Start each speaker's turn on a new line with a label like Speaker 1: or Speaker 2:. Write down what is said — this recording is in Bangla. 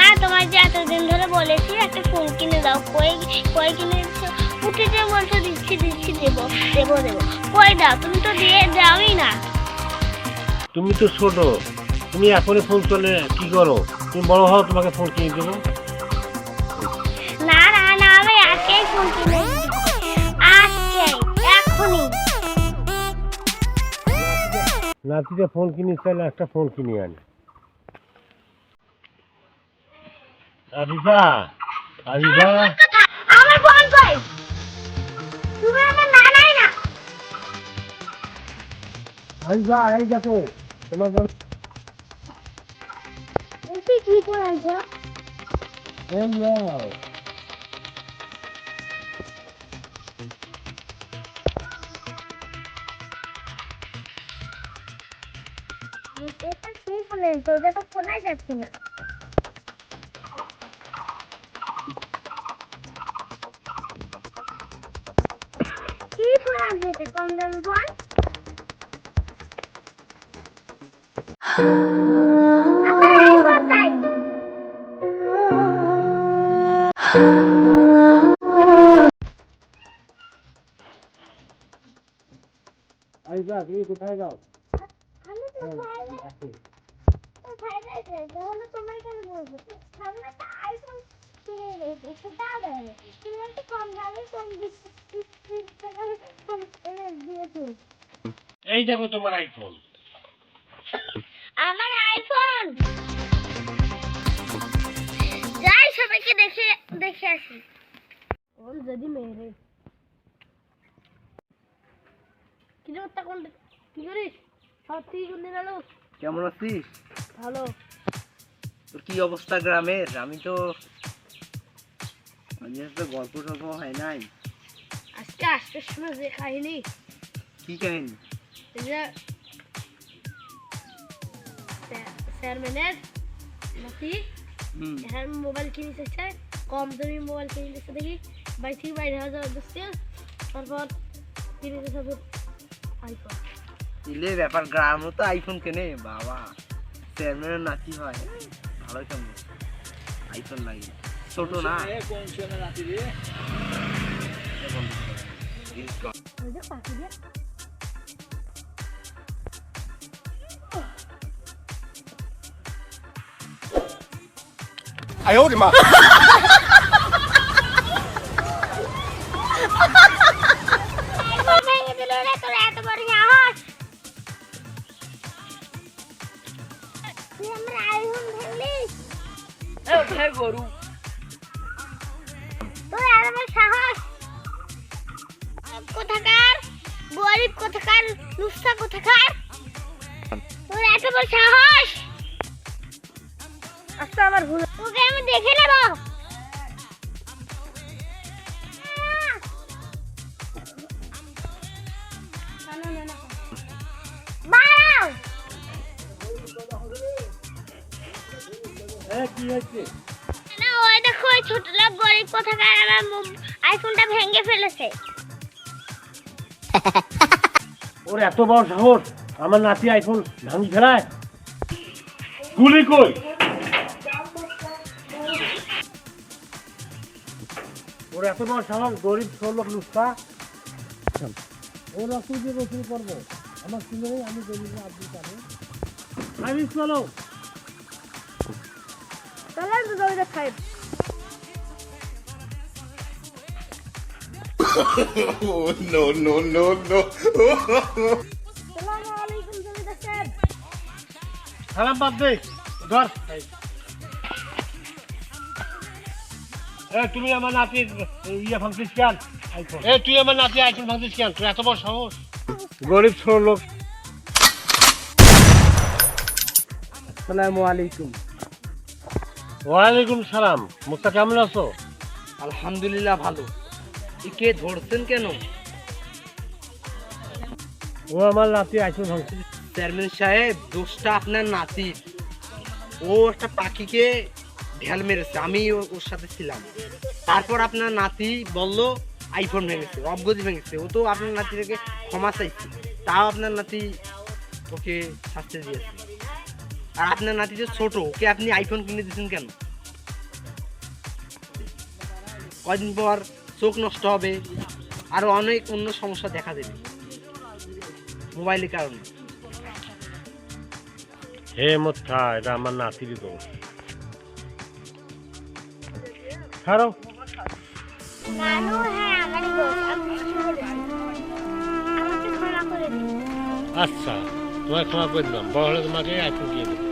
Speaker 1: না তোমার যে এতদিন ধরে বলেছি একটা ফোন কিনে দাও কই কই কিনে দিচ্ছ উঠিতে বলছো দিচ্ছি দিচ্ছি দেবো দেবো দেবো। কই দাও তুমি তো দিয়ে দাওই না।
Speaker 2: তুমি তো ছোট তুমি এখনই ফোন চলে কি করো? তুমি বড় হও তোমাকে ফোন কিনে দেবো।
Speaker 1: না না না আমি আজকেই ফোন কিনে আজকে এখনই।
Speaker 2: নাতিকে ফোন কিনে চাইলে একটা ফোন কিনে আনি। আরিফা আরিফা
Speaker 1: আমার ফোন কই তুমি আমার নানাই না।
Speaker 2: আরিফা এই দেখো তোমার
Speaker 1: তুই কি করে আনছো
Speaker 2: এই নাও।
Speaker 1: এটা কি ফোনে তোদের তো ফোনাই যাচ্ছে না। ফোন আছে এটা কম দামি ফোন আমার এই ফোনটাই।
Speaker 2: আরিফা তুমি কোথায় যাও
Speaker 1: আমি তো খাই তো খাই রয়েছে তাহলে তোমার কেন বলব সামনে একটা আইফোন কিনে রেখে একটু দাও দেবে তুমি একটু কম দামে কম কম এনে দিয়েছ
Speaker 2: এই দেখো তোমার আইফোন
Speaker 1: আমার আইফোন যাই সবাইকে দেখে দেখে আসি। ওর যদি মেরে। কি রে ওটা কোন কি করিস? সব তুই কোন দিন আলো
Speaker 3: কেমন আছিস?
Speaker 1: ভালো।
Speaker 3: তোর কি অবস্থা গ্রামের? আমি তো আমি তো গল্প টল্প হয় নাই।
Speaker 1: আজকে আসতে সময় যে খাইনি
Speaker 3: কি কাহিনী?
Speaker 1: যে স্যার- চেয়ারম্যানের নাতি এখন মোবাইল কিনে দিচ্ছে কম দামি মোবাইল কিনে দিচ্ছে দেখি। বাড়ি থেকে বাইরে হয়ে যাওয়া দিচ্ছে তারপর কিনে দিচ্ছে তোর আইফোন
Speaker 3: ইলে ব্যাপার গ্রামও তো আইফোন কেনে বাবা। চেয়ারম্যানের নাতি হয় ভালো কেমন? আইফোন লাগে ছোট না।
Speaker 4: Ở nước
Speaker 1: bạc thì biết Ai hốt thì mà? Hãy subscribe cho kênh Ghiền
Speaker 3: Mì
Speaker 1: Gõ Để không bỏ lỡ những video hấp dẫn তোর সাহস আচ্ছা আমার ভুল তোকে আমি দেখে নেব।
Speaker 2: হ্যাঁ কি হয়েছে?
Speaker 1: না ওই দেখো ওই ছোট লোক গরিব কোথাকার আমার আইফোনটা ভেঙে ফেলেছে।
Speaker 2: ওর এত বড় সাহস? আমার নাতি আইফোন ভাঙি ফেলায়। গুলি কই? ওর এত বড় সাহস গরিব ষোলো লুচ্ছা ওর রসুল দিয়ে রসুল করব? আমার শুনে আমি গরিব আব্দুল কাদের আমি চলো।
Speaker 1: তাহলে তো
Speaker 4: Oh no no no no!
Speaker 1: সালাম
Speaker 2: বাদ দে ধর। এ তুমি আমার নাতি ইয়ে ভাঙছিস কেন? এ তুই আমার নাতি আইফোন ভাঙছিস কেন? তুই এত বড় সাহস। গরিব ছোট লোক।
Speaker 3: আসসালামু আলাইকুম
Speaker 2: ওয়ালাইকুম সালাম। মুক্তা কেমন আছো?
Speaker 3: আলহামদুলিল্লাহ ভালো। এ কে ধরছেন কেন?
Speaker 2: ও আমার নাতি আইফোন ভাঙছিস
Speaker 3: চেয়ারম্যান সাহেব, দোষটা আপনার নাতির ও একটা পাখিকে ঢেল মেরেছে, আমি ওর সাথে ছিলাম। তারপর আপনার নাতি বলল, আইফোন ভেঙেছে অবগতি ভেঙেছে। ও তো আপনার নাতি থেকে ক্ষমা চাইছে। তাও আপনার নাতি ওকে শাস্তি দিয়েছে। আর আপনার নাতি যে ছোট, ওকে আপনি আইফোন কিনে দিয়েছেন কেন? কয়দিন পর চোখ নষ্ট হবে আরও অনেক অন্য সমস্যা দেখা দেবে। মোবাইলের কারণে।
Speaker 2: হে মোথা এটা আমার নাতিরই দোষ ছাড়ো আচ্ছা তোমায় ক্ষমা করে দিলাম বড় হলে তোমাকে আইফোন দিয়ে দেবো